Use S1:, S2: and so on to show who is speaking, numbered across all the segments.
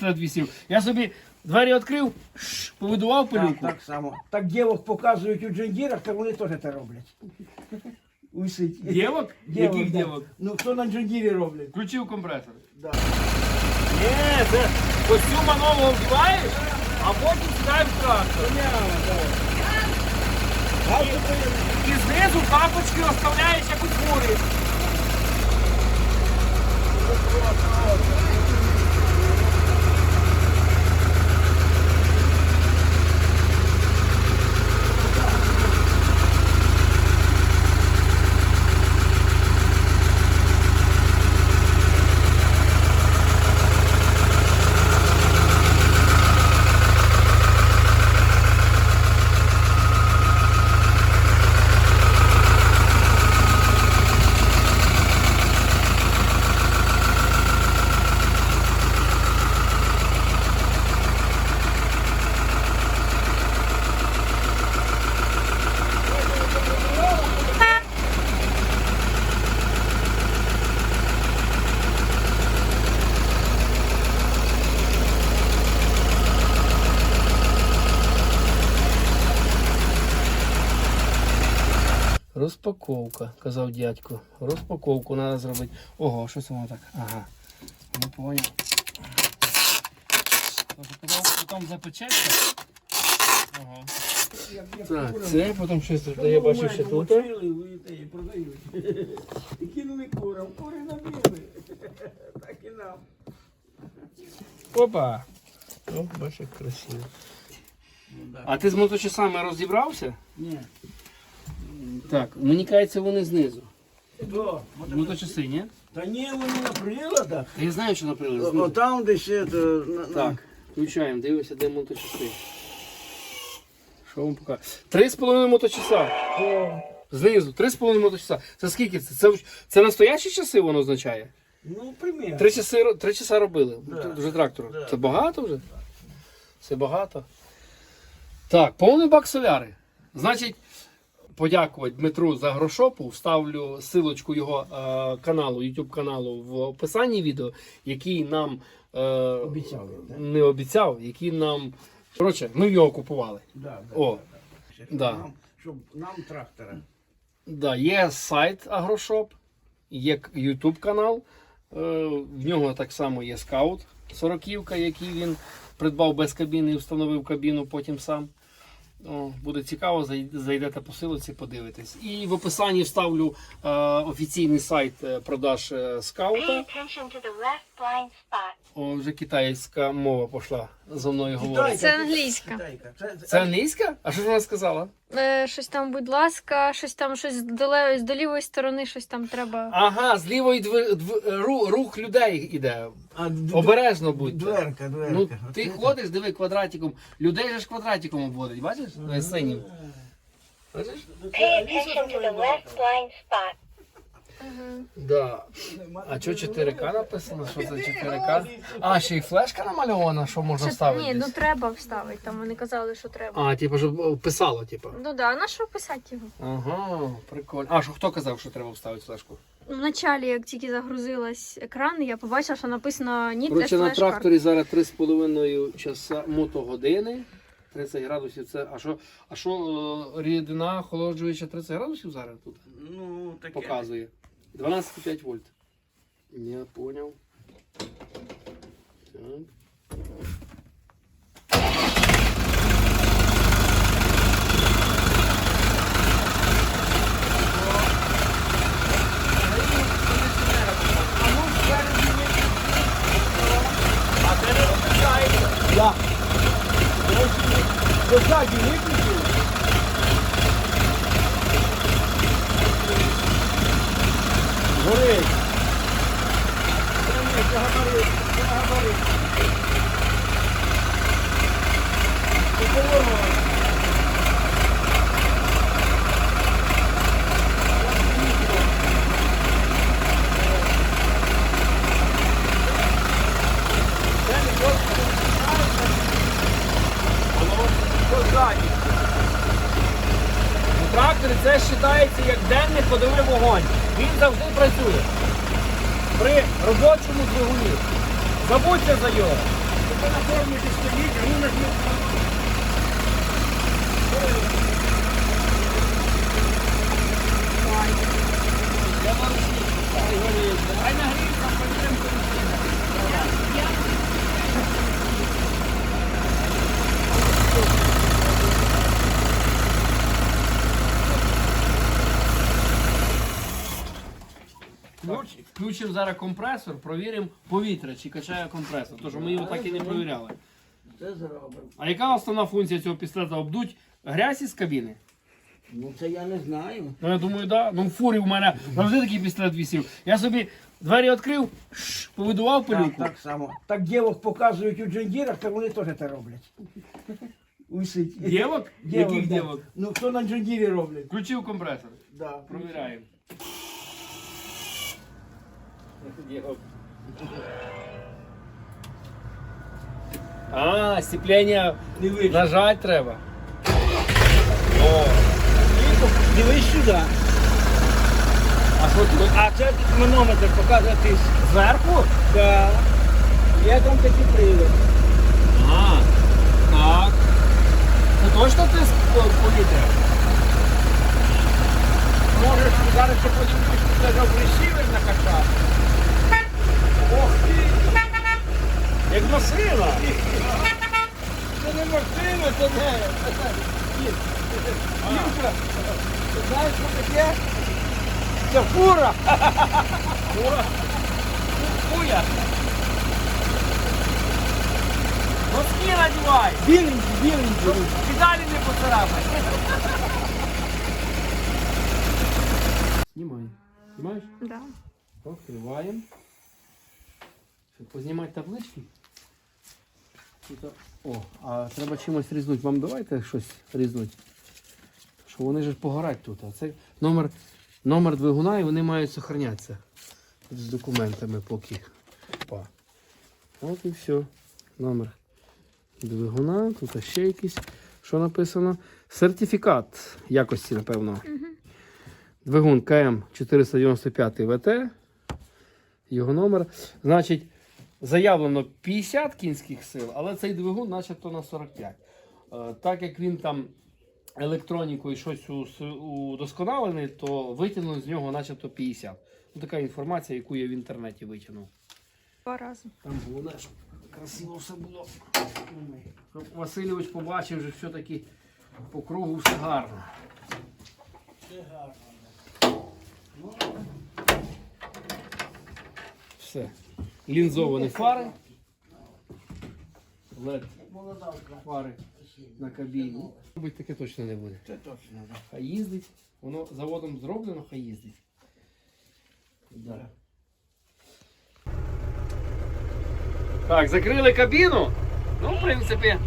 S1: який пістолет висів. Я собі двері відкрив, шш, повидував
S2: Так,
S1: пилюку.
S2: так само. Так дівок показують у джендірах, то вони теж це роблять. Усить.
S1: Дівок?
S2: Дівок,
S1: Яких
S2: да.
S1: дівок?
S2: Ну хто на джендірі роблять?
S1: Включив компресор.
S2: Да.
S1: Ні, це костюма нового вдіваєш, а потім сідаєш в трактор. І знизу тапочки оставляєш, як у фурі. Розпаковка, казав дядько. Розпаковку треба зробити. Ого, що це воно так? Ага. Не поняв. Тобто Потім, запечеться. Ага. Так, це потім щось тут. Я бачу ще тут.
S2: Продають. І кинули курам, кури набили. Так і нам.
S1: Опа! О, бачиш, як красиво. А ти з моточасами розібрався?
S2: Ні.
S1: Так, мені кажеться, вони знизу.
S2: Хто?
S1: Моточаси, ні?
S2: Та ні, вони на приладах.
S1: Та Я знаю, що наприли
S2: О,
S1: знизу.
S2: там десь це. на- на-
S1: Так, включаємо, дивимося, де моточаси. Що вам покажу? Три з половиною моточаса.
S2: О,
S1: Знизу, три з половиною моточаса. Це скільки це? Це, це настоящі часи воно означає?
S2: Ну, примір.
S1: Три часи, ро- три часа робили.
S2: Да.
S1: Вже трактор.
S2: Да.
S1: Це багато вже? Це багато. Так, повний бак соляри. Значить, подякувати Дмитру за грошопу. Вставлю силочку його е, каналу, YouTube каналу в описанні відео, який нам е,
S2: Обіцяли, так?
S1: не обіцяв, який нам. Коротше, ми його купували.
S2: Да, да,
S1: О,
S2: да.
S1: да.
S2: Нам, щоб нам трактора.
S1: Да, є сайт Агрошоп, є YouTube канал. Е, В нього так само є скаут сороківка, який він придбав без кабіни і встановив кабіну потім сам. О, буде цікаво, зай- зайдете по силиці, подивитесь. І в описанні вставлю е, офіційний сайт е, продаж е, скаута. О, вже китайська мова пішла за мною говорити.
S3: Це англійська.
S2: Китайка. Це, це,
S1: Це англійська? А що ж вона сказала?
S3: Е, щось там, будь ласка, щось там, щось до, ле- з до лівої сторони, щось там треба.
S1: Ага, з лівої дви- дв- ру- рух людей іде.
S2: а, д-
S1: Обережно будьте.
S2: Дверка, дверка.
S1: Ну, ти
S2: Оце-
S1: ходиш, диви квадратиком. Людей же ж квадратиком обводить, бачиш? Синім. Бачиш?
S4: Pay attention to the left blind spot.
S1: Да. А що 4К написано? Що це 4К? А, ще й флешка намальована, що можна
S3: Це-
S1: ставити.
S3: ні, ну треба вставити. Там вони казали, що треба.
S1: А, типу, щоб писало, типу.
S3: Ну да, а на що писати його?
S1: Ага, прикольно. А що хто казав, що треба вставити флешку?
S3: Ну, Вначалі, як тільки загрузилась екран, я побачила, що написано ні для
S1: Коротше, на тракторі зараз 3,5 часа мотогодини. 30 градусів це. А що, а що е, рідина охолоджуюча 30 градусів зараз тут?
S2: Ну, таке.
S1: показує. 12,5 вольт. Я понял. Так.
S2: Я. Позаді виключили.
S1: Тракторі це вважається як денний ходовий вогонь. Він завжди працює. При робочому двигуні. Забудьте за його.
S2: Це на формі стоїть, а ну
S1: Включ- Включимо зараз компресор, провіримо повітря, чи качає компресор. Тож ми його так і не провіряли.
S2: Це зробимо.
S1: А яка основна функція цього пістолета? Обдуть грязь із кабіни?
S2: Ну це я не знаю.
S1: Ну я думаю, да. Ну в фурі в мене завжди такий пістолет висів. Я собі двері відкрив, шш, повидував
S2: Так,
S1: пилюку.
S2: так само. Так дівок показують у джендірах, то вони теж це роблять. Усить.
S1: Дівок?
S2: Дівок,
S1: Яких
S2: да.
S1: дівок?
S2: Ну хто на джендірі роблять?
S1: Включив компресор.
S2: Да.
S1: Провіряємо. А, сцеплення нажать треба. О,
S2: Дивись сюди.
S1: а що тут?
S2: А це манометр показує тиск.
S1: Зверху?
S2: Да. Є там такі прилади.
S1: А, так. Це точно тиск по- повітря?
S2: Можеш зараз ще подивитися, що це за ресівер накачати.
S1: Як машина.
S2: Це не машина, це не. Юрка, ти знаєш, що таке? Це фура.
S1: Фура. Хуя. Носки надівай.
S2: Біленький, біленький.
S1: Педалі не поцарапай. Знімай. Знімаєш?
S3: Да.
S1: Відкриваємо. Познімати таблички. О, а треба чимось різнути. Вам давайте щось різнути. Що вони ж погорать тут. А це номер, номер двигуна і вони мають зберігатися з документами поки. Опа. От і все. Номер двигуна. Тут ще якийсь. Що написано? Сертифікат якості, напевно. Двигун КМ 495 ВТ. Його номер. Значить, заявлено 50 кінських сил, але цей двигун начебто на 45. Е, Так як він там електронікою щось удосконалений, то витягнув з нього начебто 50. Ну, така інформація, яку я в інтернеті витягнув.
S3: Два рази.
S1: Там головне, щоб красиво все було. Щоб Васильович побачив, що все-таки по кругу все гарно. Все. Лінзовані фари. LED фари на кабіні. Мабуть, таке точно не буде.
S2: Це точно, да.
S1: Хай їздить. Воно заводом зроблено, хай їздить. Да. Так, закрили кабіну. Ну, в принципі,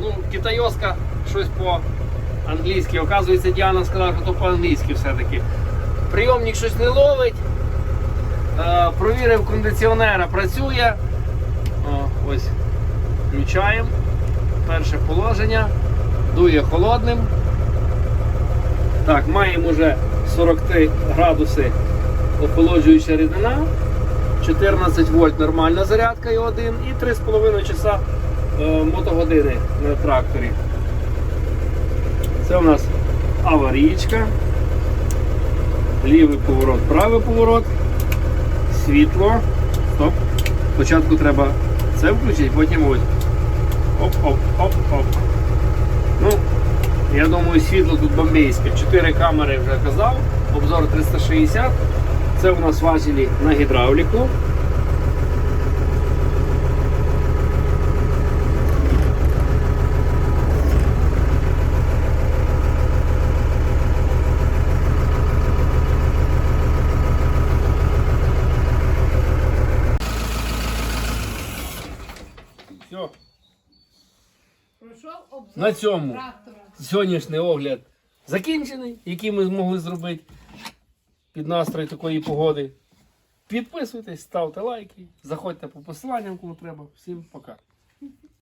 S1: ну, китайоска щось по-англійськи. Оказується, Діана сказала, що то по-англійськи все-таки. Прийомник щось не ловить. Е, провірив кондиціонера, працює. О, ось. Включаємо. Перше положення. Дує холодним. Так, маємо вже 43 градуси охолоджуюча рідина. 14 вольт нормальна зарядка і 1 і 3,5 часа е, мотогодини на тракторі. Це у нас аварійка. Лівий поворот, правий поворот, світло. Стоп. Спочатку треба це включити, потім ось. Оп-оп-оп-оп. Ну, я думаю, світло тут бомбейське. Чотири камери вже казав. Обзор 360. Це у нас важелі на гідравліку. Все.
S5: Пройшов обзор
S1: На цьому
S5: трактора.
S1: сьогоднішній огляд закінчений, який ми змогли зробити під настрой такої погоди. Підписуйтесь, ставте лайки, заходьте по посиланням, коли треба. Всім пока.